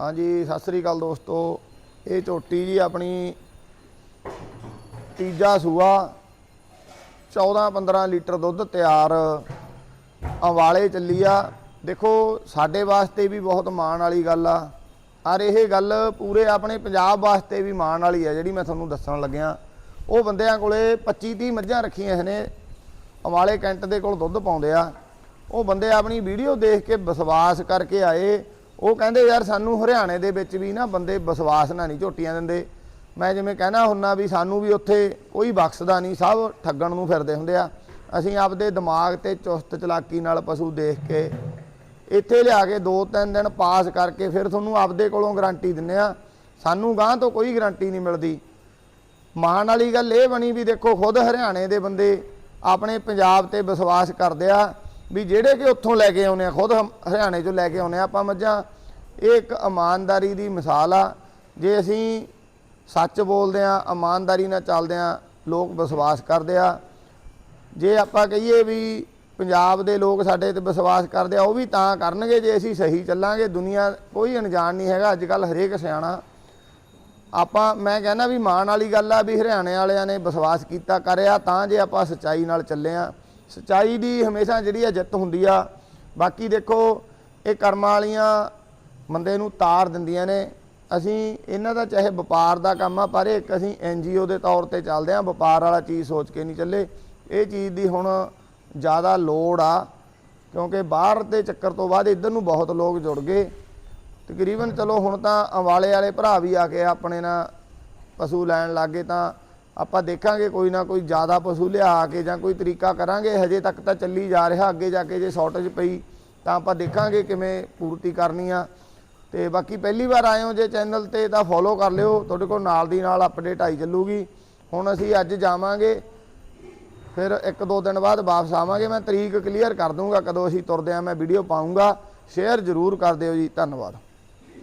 ਹਾਂਜੀ, ਸਤਿ ਸ੍ਰੀ ਅਕਾਲ ਦੋਸਤੋ। ਇਹ ਝੋਟੀ ਜੀ ਆਪਣੀ ਤੀਜਾ ਸੂਆ 14-15 ਲੀਟਰ ਦੁੱਧ ਤਿਆਰ ਅੰਵਾਲੇ ਚੱਲੀ ਆ। ਦੇਖੋ, ਸਾਡੇ ਵਾਸਤੇ ਵੀ ਬਹੁਤ ਮਾਣ ਵਾਲੀ ਗੱਲ ਆ। ਔਰ ਇਹ ਗੱਲ ਪੂਰੇ ਆਪਣੇ ਪੰਜਾਬ ਵਾਸਤੇ ਵੀ ਮਾਣ ਵਾਲੀ ਆ, ਜਿਹੜੀ ਮੈਂ ਤੁਹਾਨੂੰ ਦੱਸਣ ਲੱਗਿਆ। ਉਹ ਬੰਦਿਆਂ ਕੋਲੇ 25-30 ਮੱਝਾਂ ਰੱਖੀਆਂ ਇਹਨੇ ਅੰਵਾਲੇ ਕੈਂਟ ਦੇ ਕੋਲ ਦੁੱਧ ਪਾਉਂਦੇ ਆ। ਉਹ ਬੰਦੇ ਆਪਣੀ ਵੀਡੀਓ ਦੇਖ ਕੇ ਵਿਸ਼ਵਾਸ ਕਰਕੇ ਆਏ। ਉਹ ਕਹਿੰਦੇ ਯਾਰ ਸਾਨੂੰ ਹਰਿਆਣੇ ਦੇ ਵਿੱਚ ਵੀ ਨਾ ਬੰਦੇ ਵਿਸ਼ਵਾਸ ਨਾਲ ਨਹੀਂ ਝੋਟੀਆਂ ਦਿੰਦੇ। ਮੈਂ ਜਿਵੇਂ ਕਹਿਣਾ ਹੁੰਨਾ ਵੀ ਸਾਨੂੰ ਵੀ ਉੱਥੇ ਕੋਈ ਬਖਸ਼ਦਾ ਨਹੀਂ, ਸਭ ਠੱਗਣ ਨੂੰ ਫਿਰਦੇ ਹੁੰਦੇ ਆ। ਅਸੀਂ ਆਪਦੇ ਦਿਮਾਗ ਤੇ ਚੁਸਤ ਚਲਾਕੀ ਨਾਲ ਪਸ਼ੂ ਦੇਖ ਕੇ ਇੱਥੇ ਲਿਆ ਕੇ 2-3 ਦਿਨ ਪਾਸ ਕਰਕੇ ਫਿਰ ਤੁਹਾਨੂੰ ਆਪਦੇ ਕੋਲੋਂ ਗਾਰੰਟੀ ਦਿੰਨੇ ਆ। ਸਾਨੂੰ ਗਾਂ ਤੋਂ ਕੋਈ ਗਾਰੰਟੀ ਨਹੀਂ ਮਿਲਦੀ। ਮਾਣ ਵਾਲੀ ਗੱਲ ਇਹ ਬਣੀ ਵੀ ਦੇਖੋ, ਖੁਦ ਹਰਿਆਣੇ ਦੇ ਬੰਦੇ ਆਪਣੇ ਪੰਜਾਬ ਤੇ ਵਿਸ਼ਵਾਸ ਕਰਦੇ ਆ। ਵੀ ਜਿਹੜੇ ਕਿ ਉੱਥੋਂ ਲੈ ਕੇ ਆਉਨੇ ਆ, ਖੁਦ ਹਮ- ਹਰਿਆਣੇ ਚੋਂ ਲੈ ਕੇ ਆਉਨੇ ਆ, ਆਪਾਂ ਮੱਝਾਂ, ਇਹ ਇੱਕ ਇਮਾਨਦਾਰੀ ਦੀ ਮਿਸਾਲ ਆ। ਜੇ ਅਸੀਂ ਸੱਚ ਬੋਲਦੇ ਆ, ਇਮਾਨਦਾਰੀ ਨਾਲ ਚੱਲਦੇ ਆ, ਲੋਕ ਵਿਸ਼ਵਾਸ ਕਰਦੇ ਆ। ਜੇ ਆਪਾਂ ਕਹੀਏ ਵੀ ਪੰਜਾਬ ਦੇ ਲੋਕ ਸਾਡੇ ਤੇ ਵਿਸ਼ਵਾਸ ਕਰਦੇ ਆ, ਉਹ ਵੀ ਤਾਂ ਕਰਨਗੇ, ਜੇ ਅਸੀਂ ਸਹੀ ਚੱਲਾਂਗੇ। ਦੁਨੀਆ ਕੋਈ ਅਣਜਾਣ ਨਹੀਂ ਹੈਗਾ ਅੱਜ ਕੱਲ ਹਰੇਕ ਸਿਆਣਾ। ਆਪਾਂ, ਮੈਂ ਕਹਿੰਦਾ ਵੀ ਮਾਣ ਵਾਲੀ ਗੱਲ ਆ, ਵੀ ਹਰਿਆਣੇ ਵਾਲਿਆਂ ਨੇ ਵਿਸ਼ਵਾਸ ਕੀਤਾ, ਕਰਿਆ, ਤਾਂ ਜੇ ਆਪਾਂ ਸੱਚਾਈ ਨਾਲ ਚੱਲੇ ਆ। ਸੱਚਾਈ ਦੀ ਹਮੇਸ਼ਾ ਜਿਹੜੀ ਆ ਜਿੱਤ ਹੁੰਦੀ ਆ। ਬਾਕੀ ਦੇਖੋ, ਇਹ ਕਰਮਾਂ ਵਾਲੀਆਂ ਬੰਦੇ ਨੂੰ ਤਾਰ ਦਿੰਦੀਆਂ ਨੇ। ਅਸੀਂ ਇਹਨਾਂ ਦਾ ਚਾਹੇ ਵਪਾਰ ਦਾ ਕੰਮ ਆ, ਪਰ ਇੱਕ ਅਸੀਂ ਐਨਜੀਓ ਦੇ ਤੌਰ ਤੇ ਚੱਲਦੇ ਆ। ਵਪਾਰ ਵਾਲਾ ਚੀਜ਼ ਸੋਚ ਕੇ ਨਹੀਂ ਚੱਲੇ। ਇਹ ਚੀਜ਼ ਦੀ ਹੁਣ ਜ਼ਿਆਦਾ ਲੋੜ ਆ, ਕਿਉਂਕਿ ਬਾਹਰ ਦੇ ਚੱਕਰ ਤੋਂ ਬਾਅਦ ਇੱਧਰ ਨੂੰ ਬਹੁਤ ਲੋਕ ਜੁੜ ਗਏ। ਤਕਰੀਬਨ ਚਲੋ ਹੁਣ ਤਾਂ ਅੰਵਾਲੇ ਵਾਲੇ ਭਰਾ ਵੀ ਆ ਕੇ ਆਪਣੇ ਨਾਲ ਪਸ਼ੂ ਲੈਣ ਲੱਗੇ ਤਾਂ ਆਪਾਂ ਦੇਖਾਂਗੇ ਕੋਈ ਨਾ ਕੋਈ ਜ਼ਿਆਦਾ ਪਸ਼ੂ ਲਿਆ ਕੇ ਜਾਂ ਕੋਈ ਤਰੀਕਾ ਕਰਾਂਗੇ, ਹਜੇ ਤੱਕ ਤਾਂ ਚੱਲੀ ਜਾ ਰਿਹਾ, ਅੱਗੇ ਜਾ ਕੇ ਜੇ ਸ਼ਾਰਟੇਜ ਪਈ ਤਾਂ ਆਪਾਂ ਦੇਖਾਂਗੇ ਕਿਵੇਂ ਪੂਰਤੀ ਕਰਨੀ ਆ। ਤੇ ਬਾਕੀ ਪਹਿਲੀ ਵਾਰ ਆਏ ਹੋ ਜੇ ਚੈਨਲ ਤੇ ਤਾਂ ਫੋਲੋ ਕਰ ਲਿਓ, ਤੁਹਾਡੇ ਕੋਲ ਨਾਲ ਦੀ ਨਾਲ ਅਪਡੇਟ ਆਈ ਚੱਲੂਗੀ। ਹੁਣ ਅਸੀਂ ਅੱਜ ਜਾਵਾਂਗੇ, ਫਿਰ ਇੱਕ ਦੋ ਦਿਨ ਬਾਅਦ ਵਾਪਸ ਆਵਾਂਗੇ। ਮੈਂ ਤਰੀਕ ਕਲੀਅਰ ਕਰ ਦੂੰਗਾ ਕਦੋਂ ਅਸੀਂ ਤੁਰਦੇ ਆ, ਮੈਂ ਵੀਡੀਓ ਪਾਉਂਗਾ ਸ਼ੇਅਰ ਜ਼ਰੂਰ ਕਰ ਦਿਓ ਜੀ, ਧੰਨਵਾਦ।